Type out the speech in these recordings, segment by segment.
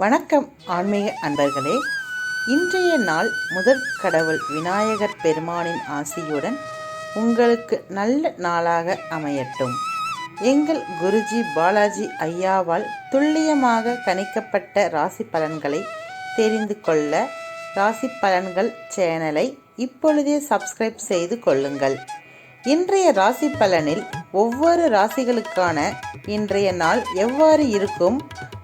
வணக்கம் ஆன்மீக அன்பர்களே. இன்றைய நாள் முதற் கடவுள் விநாயகர் பெருமானின் ஆசியுடன் உங்களுக்கு நல்ல நாளாக அமையட்டும். எங்கள் குருஜி பாலாஜி ஐயாவால் துல்லியமாக கணிக்கப்பட்ட ராசி பலன்களை தெரிந்து கொள்ள ராசி பலன்கள் சேனலை இப்பொழுதே சப்ஸ்கிரைப் செய்து கொள்ளுங்கள். இன்றைய ராசி பலனில் ஒவ்வொரு ராசிகளுக்கான இன்றைய நாள் எவ்வாறு இருக்கும்?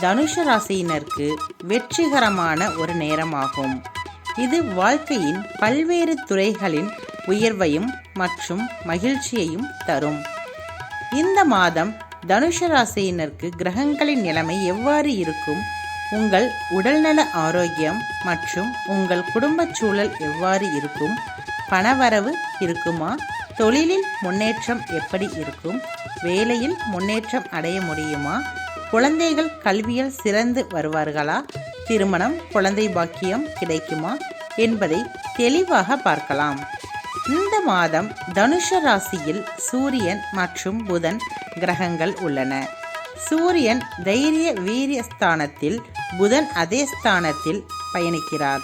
தனுஷ ராசியினருக்கு வெற்றிகரமான ஒரு நேரமாகும். இது வாழ்க்கையின் பல்வேறு துறைகளின் உயர்வையும் மற்றும் மகிழ்ச்சியையும் தரும். இந்த மாதம் தனுஷ ராசியினருக்கு கிரகங்களின் நிலைமை எவ்வாறு இருக்கும்? உங்கள் உடல்நல ஆரோக்கியம் மற்றும் உங்கள் குடும்பச் சூழல் எவ்வாறு இருக்கும்? பணவரவு இருக்குமா? தொழிலில் முன்னேற்றம் எப்படி இருக்கும்? வேலையில் முன்னேற்றம் அடைய முடியுமா? குழந்தைகள் கல்வியில் சிறந்து வருவார்களா? திருமணம் குழந்தை பாக்கியம் கிடைக்குமா? என்பதை தெளிவாக பார்க்கலாம். இந்த மாதம் தனுஷ ராசியில் சூரியன் மற்றும் புதன் கிரகங்கள் உள்ளன. சூரியன் தைரிய வீரிய ஸ்தானத்தில் புதன் அதே ஸ்தானத்தில் பயணிக்கிறார்.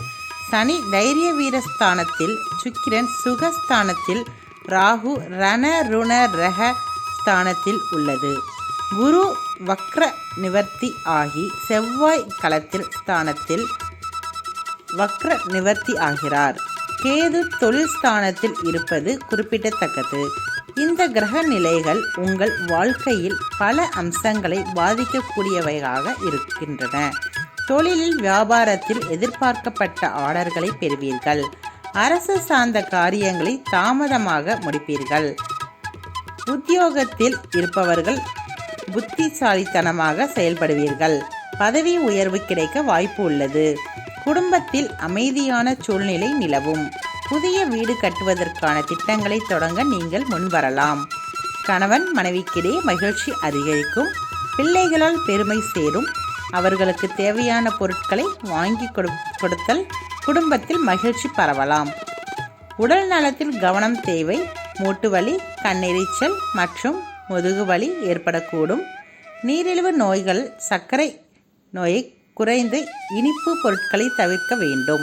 சனி தைரிய வீரஸ்தானத்தில் சுக்கிரன் சுகஸ்தானத்தில் ராகு ரண ருண ரக ஸ்தானத்தில் உள்ளது. குரு வக்ர நிவர்த்தி ஆகி செவ்வாய் களத்தில் ஸ்தானத்தில் வக்ர நிவர்த்தி ஆகிறார். கேது தொழில் ஸ்தானத்தில் இருப்பது குறிப்பிடத்தக்கது. இந்த கிரக நிலைகள் உங்கள் வாழ்க்கையில் பல அம்சங்களை பாதிக்கக்கூடியவையாக இருக்கின்றன. தொழிலில் வியாபாரத்தில் எதிர்பார்க்கப்பட்ட ஆர்டர்களை பெறுவீர்கள். அரசு சார்ந்த காரியங்களை தாமதமாக முடிப்பீர்கள். உத்தியோகத்தில் இருப்பவர்கள் புத்திசாலித்தனமாக செயல்படுவீர்கள். பதவி உயர்வு கிடைக்க வாய்ப்பு உள்ளது. குடும்பத்தில் அமைதியான சூழ்நிலை நிலவும். புதிய வீடு கட்டுவதற்கான திட்டங்களை தொடங்க நீங்கள் முன்வரலாம். கணவன் மனைவிக்கிடையே மகிழ்ச்சி அதிகரிக்கும். பிள்ளைகளால் பெருமை சேரும். அவர்களுக்கு தேவையான பொருட்களை வாங்கி கொடுத்தல் குடும்பத்தில் மகிழ்ச்சி பரவலாம். உடல் நலத்தில் கவனம் தேவை. மூட்டு வலி கண்ணெரிச்சல் மற்றும் முதுகு வலி ஏற்படக்கூடும். நீரிழிவு நோய்கள் சர்க்கரை நோயை குறைந்து இனிப்பு பொருட்களை தவிர்க்க வேண்டும்.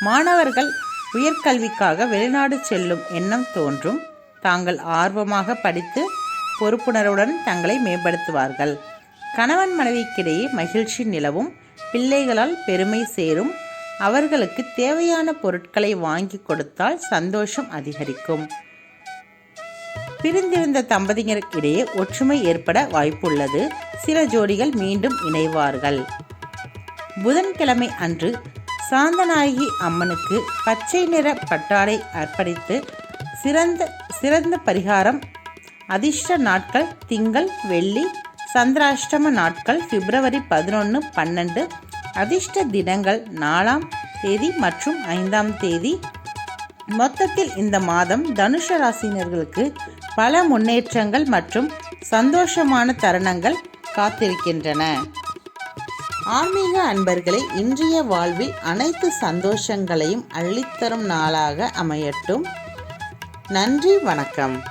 மாணவர்கள் உயர்கல்விக்காக வெளிநாடு செல்லும் எண்ணம் தோன்றும். தாங்கள் ஆர்வமாக படித்து பொறுப்புணர்வுடன் தங்களை மேம்படுத்துவார்கள். கணவன் மனைவிக்கிடையே மகிழ்ச்சி நிலவும். பிள்ளைகளால் பெருமை சேரும். அவர்களுக்கு தேவையான பொருட்களை வாங்கி கொடுத்தால் சந்தோஷம் அதிகரிக்கும். பிரிந்திருந்த தம்பதியருக்கிடையே ஒற்றுமை ஏற்பட வாய்ப்புள்ளது. சில ஜோடிகள் மீண்டும் இணைவார்கள். புதன்கிழமை அன்று சாந்தநாயகி அம்மனுக்கு பச்சை நிற பட்டாடை அர்ப்பணித்து சிறந்த சிறந்த பரிகாரம் அதிர்ஷ்ட நாட்கள் திங்கள் வெள்ளி சந்திராஷ்டம நாட்கள் பிப்ரவரி பதினொன்று பன்னெண்டு அதிர்ஷ்ட தினங்கள் நாலாம் தேதி மற்றும் ஐந்தாம் தேதி. மொத்தத்தில் இந்த மாதம் தனுஷ ராசினர்களுக்கு பல முன்னேற்றங்கள் மற்றும் சந்தோஷமான தருணங்கள் காத்திருக்கின்றன. ஆன்மீக அன்பர்களை இன்றைய வாழ்வில் அனைத்து சந்தோஷங்களையும் அள்ளித்தரும் நாளாக அமையட்டும். நன்றி வணக்கம்.